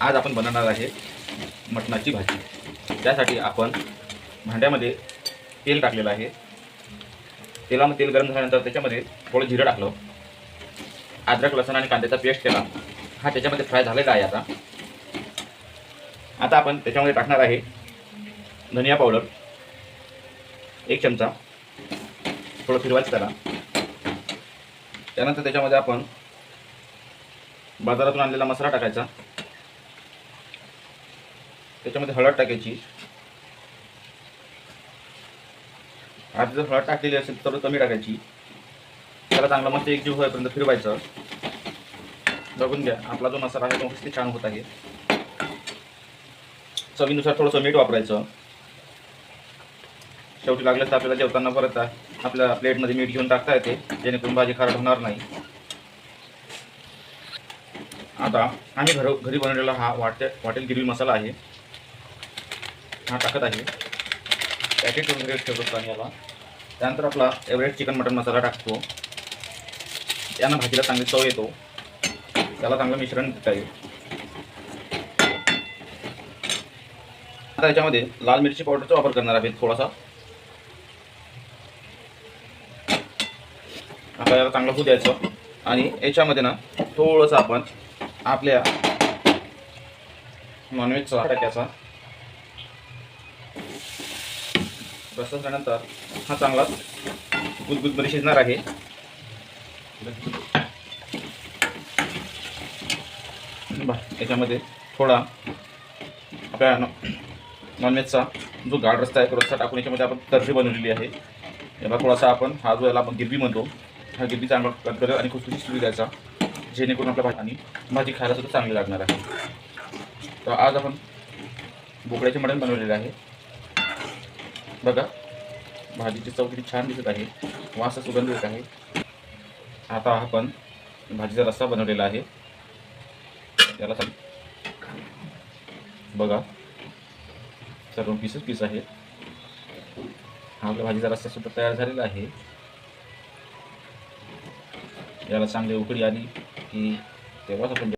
आज आपण बनवणार आहे मटणाची भाजी. त्यासाठी आपण भांड्यामध्ये तेल टाकलेलं आहे. तेलामध्ये तेल गरम झाल्यानंतर त्याच्यामध्ये थोडं जिरं टाकलं. अद्रक लसूण आणि कांद्याचा पेस्ट केला. हा त्याच्यामध्ये फ्राय झालेला आहे आता. आता आपण त्याच्यामध्ये टाकणार आहे धनिया पावडर. एक चमचा. थोडं फिरवायचं त्याला. त्यानंतर त्याच्यामध्ये आपण बाजारातून आणलेला मसाला टाकायचा. त्याच्यामध्ये हळद टाकायची. आधी जर हळद टाकलेली असेल तर कमी टाकायची. त्याला चांगला मस्त एकजीव होईपर्यंत फिरवायचं. बघून घ्या आपला जो मसाला आहे तो मस्त छान होत आहे. चवीनुसार थोडंसं मीठ वापरायचं. शेवटी लागलं तर आपल्याला जेवताना परत आपल्या प्लेटमध्ये मीठ घेऊन टाकता येते. जेणेकरून भाजी खराब होणार नाही. आता आम्ही घर घरी बनवलेला हा वाटे वाटेल गिरवी मसाला आहे. हा टाकत आहे. पॅकेट वगैरे ठेवतो आम्ही याला. त्यानंतर आपला एव्हरेस्ट चिकन मटन मसाला टाकतो. त्यानं भाजीला चांगली चव येतो. त्याला चांगलं मिश्रण देता येईल. आता याच्यामध्ये लाल मिरची पावडरचा वापर करणार आहे थोडासा. आता याला चांगलं होऊ द्यायचं. आणि याच्यामध्ये ना थोडंसं आपण आपल्या नॉनव्हेजचा टाकायचा रस झाल्यानंतर हा चांगला गुदगुदमध्ये शिजणार आहे. बा याच्यामध्ये थोडा आपल्या नॉनव्हेजचा जो गाड रस्ता आहे तो रस्ता टाकून याच्यामध्ये आपण तर्री बनवलेली आहे. याला थोडासा आपण हा जो याला आपण गिरबी म्हणतो हा गिरबी चांगला कट आणि खुसखुशीत शिजू द्यायचा जेणेकरून आपल्या भाजी आणि भाजी खायला सुद्धा चांगली लागणार आहे. तर आज आपण बोकड्याचे मटण बनवलेले आहे. बघा भाजीची चव किती छान दिसत आहे वास सुगंध येत आहे. आता आपण भाजीचा रस्सा बनवलेला आहे. याला सांग बघा सर्व पीसच पीस आहे. हा आपल्या भाजीचा रस्सा सुद्धा तयार झालेला आहे. याला चांगली उकळी आली की तेव्हाच आपण